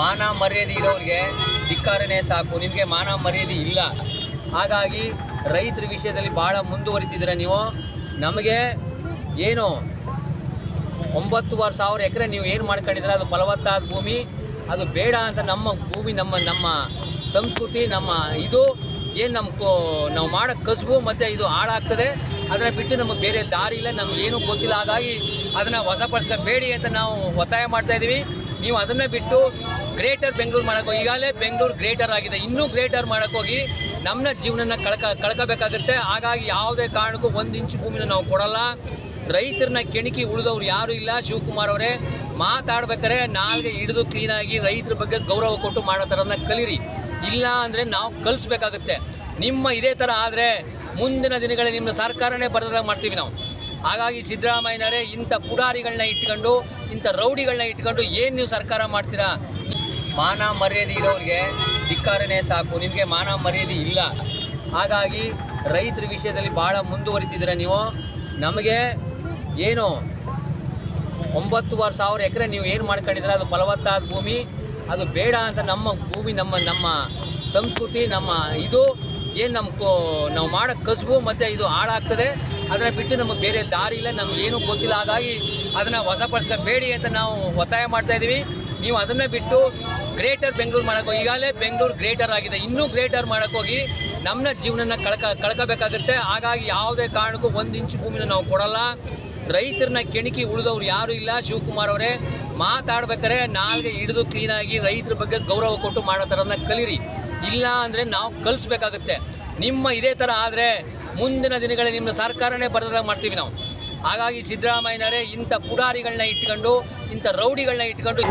ಮಾನ ಮರ್ಯಾದೆ ಇರೋರಿಗೆ ಧಿಕ್ಕಾರನೇ ಸಾಕು, ನಿಮಗೆ ಮಾನ ಮರ್ಯಾದೆ ಇಲ್ಲ. ಹಾಗಾಗಿ ರೈತರ ವಿಷಯದಲ್ಲಿ ಭಾಳ ಮುಂದುವರಿತಿದ್ದೀರ ನೀವು? ನಮಗೆ ಏನು ಒಂಬತ್ತುವರೆ ಸಾವಿರ ಎಕರೆ ನೀವು ಏನು ಮಾಡ್ಕೊಂಡಿದ್ರೆ ಅದು ಫಲವತ್ತಾದ ಭೂಮಿ, ಅದು ಬೇಡ ಅಂತ ನಮ್ಮ ಭೂಮಿ, ನಮ್ಮ ನಮ್ಮ ಸಂಸ್ಕೃತಿ, ನಮ್ಮ ಇದು ಏನು ನಮ್ಮ ನಾವು ಮಾಡೋ ಕಸುಬು ಮತ್ತು ಇದು ಹಾಳಾಗ್ತದೆ. ಅದನ್ನು ಬಿಟ್ಟು ನಮಗೆ ಬೇರೆ ದಾರಿ ಇಲ್ಲ, ನಮ್ಗೆ ಏನೂ ಗೊತ್ತಿಲ್ಲ. ಹಾಗಾಗಿ ಅದನ್ನು ಹೊಸಪಡಿಸ್ಕೊಬೇಡಿ ಅಂತ ನಾವು ಒತ್ತಾಯ ಮಾಡ್ತಾ ಇದ್ದೀವಿ ನೀವು ಅದನ್ನೇ ಬಿಟ್ಟು ಗ್ರೇಟರ್ ಬೆಂಗಳೂರು ಮಾಡೋಕೆ ಈಗಾಗಲೇ ಬೆಂಗಳೂರು ಗ್ರೇಟರ್ ಆಗಿದೆ. ಇನ್ನೂ ಗ್ರೇಟರ್ ಮಾಡೋಕ್ಕೋಗಿ ನಮ್ಮ ಜೀವನನ ಕಳ್ಕ ಕಳ್ಕೋಬೇಕಾಗುತ್ತೆ. ಹಾಗಾಗಿ ಯಾವುದೇ ಕಾರಣಕ್ಕೂ ಒಂದು ಇಂಚು ಭೂಮಿನ ನಾವು ಕೊಡಲ್ಲ. ರೈತರನ್ನ ಕೆಣಕಿ ಉಳಿದವ್ರು ಯಾರು ಇಲ್ಲ. ಶಿವಕುಮಾರ್ ಅವರೇ ಮಾತಾಡ್ಬೇಕಾರೆ ನಾಲ್ಗೆ ಹಿಡಿದು ಕ್ಲೀನಾಗಿ ರೈತರ ಬಗ್ಗೆ ಗೌರವ ಕೊಟ್ಟು ಮಾಡೋ ಥರನ ಕಲೀರಿ. ಇಲ್ಲ ಅಂದರೆ ನಾವು ಕಲಿಸ್ಬೇಕಾಗುತ್ತೆ. ನಿಮ್ಮ ಇದೇ ಥರ ಆದರೆ ಮುಂದಿನ ದಿನಗಳಲ್ಲಿ ನಿಮ್ಮ ಸರ್ಕಾರನೇ ಬರದಾಗ ಮಾಡ್ತೀವಿ ನಾವು. ಹಾಗಾಗಿ ಸಿದ್ದರಾಮಯ್ಯನವರೇ, ಇಂಥ ಪುಡಾರಿಗಳನ್ನ ಇಟ್ಕೊಂಡು, ಇಂಥ ರೌಡಿಗಳನ್ನ ಇಟ್ಕೊಂಡು ಏನು ನೀವು ಸರ್ಕಾರ ಮಾಡ್ತೀರಾ? ಮಾನ ಮರ್ಯಾದೆ ಇರೋರಿಗೆ ಧಿಕ್ಕಾರನೇ ಸಾಕು, ನಿಮಗೆ ಮಾನ ಮರ್ಯಾದೆ ಇಲ್ಲ. ಹಾಗಾಗಿ ರೈತರ ವಿಷಯದಲ್ಲಿ ಭಾಳ ಮುಂದುವರಿತಿದ್ದೀರ ನೀವು? ನಮಗೆ ಏನು ಒಂಬತ್ತುವರೆ ಸಾವಿರ ಎಕರೆ ನೀವು ಏನು ಮಾಡ್ಕೊಂಡಿದ್ರೆ ಅದು ಫಲವತ್ತಾದ ಭೂಮಿ, ಅದು ಬೇಡ ಅಂತ ನಮ್ಮ ಭೂಮಿ, ನಮ್ಮ ನಮ್ಮ ಸಂಸ್ಕೃತಿ, ನಮ್ಮ ಇದು ಏನು ನಮ್ಮ ನಾವು ಮಾಡೋ ಕಸುಬು ಮತ್ತು ಇದು ಹಾಳಾಗ್ತದೆ. ಅದನ್ನು ಬಿಟ್ಟು ನಮಗೆ ಬೇರೆ ದಾರಿ ಇಲ್ಲ, ನಮ್ಗೆ ಏನೂ ಗೊತ್ತಿಲ್ಲ. ಹಾಗಾಗಿ ಅದನ್ನು ವಸಪಡಿಸ್ಕೊಬೇಡಿ ಅಂತ ನಾವು ಒತ್ತಾಯ ಮಾಡ್ತಾ ಇದ್ದೀವಿ ನೀವು ಅದನ್ನೇ ಬಿಟ್ಟು ಗ್ರೇಟರ್ ಬೆಂಗಳೂರು ಮಾಡೋಕೆ ಈಗಾಗಲೇ ಬೆಂಗಳೂರು ಗ್ರೇಟರ್ ಆಗಿದೆ. ಇನ್ನೂ ಗ್ರೇಟರ್ ಮಾಡೋಕ್ಕೋಗಿ ನಮ್ಮ ಜೀವನನ ಕಳ್ಕ ಕಳ್ಕೋಬೇಕಾಗುತ್ತೆ. ಹಾಗಾಗಿ ಯಾವುದೇ ಕಾರಣಕ್ಕೂ ಒಂದು ಇಂಚು ಭೂಮಿನ ನಾವು ಕೊಡಲ್ಲ. ರೈತರನ್ನ ಕೆಣಕಿ ಉಳಿದವ್ರು ಯಾರು ಇಲ್ಲ. ಶಿವಕುಮಾರ್ ಅವರೇ ಮಾತಾಡ್ಬೇಕಾರೆ ನಾಲ್ಗೆ ಹಿಡಿದು ಕ್ಲೀನಾಗಿ ರೈತರ ಬಗ್ಗೆ ಗೌರವ ಕೊಟ್ಟು ಮಾಡೋ ಥರನ ಕಲೀರಿ. ಇಲ್ಲ ಅಂದರೆ ನಾವು ಕಲಿಸ್ಬೇಕಾಗುತ್ತೆ. ನಿಮ್ಮ ಇದೇ ಥರ ಆದರೆ ಮುಂದಿನ ದಿನಗಳಲ್ಲಿ ನಿಮ್ಮ ಸರ್ಕಾರನೇ ಬರದಾಗ ಮಾಡ್ತೀವಿ ನಾವು. ಹಾಗಾಗಿ ಸಿದ್ದರಾಮಯ್ಯನವರೇ, ಇಂಥ ಪುಡಾರಿಗಳನ್ನ ಇಟ್ಕೊಂಡು, ಇಂಥ ರೌಡಿಗಳನ್ನ ಇಟ್ಕೊಂಡು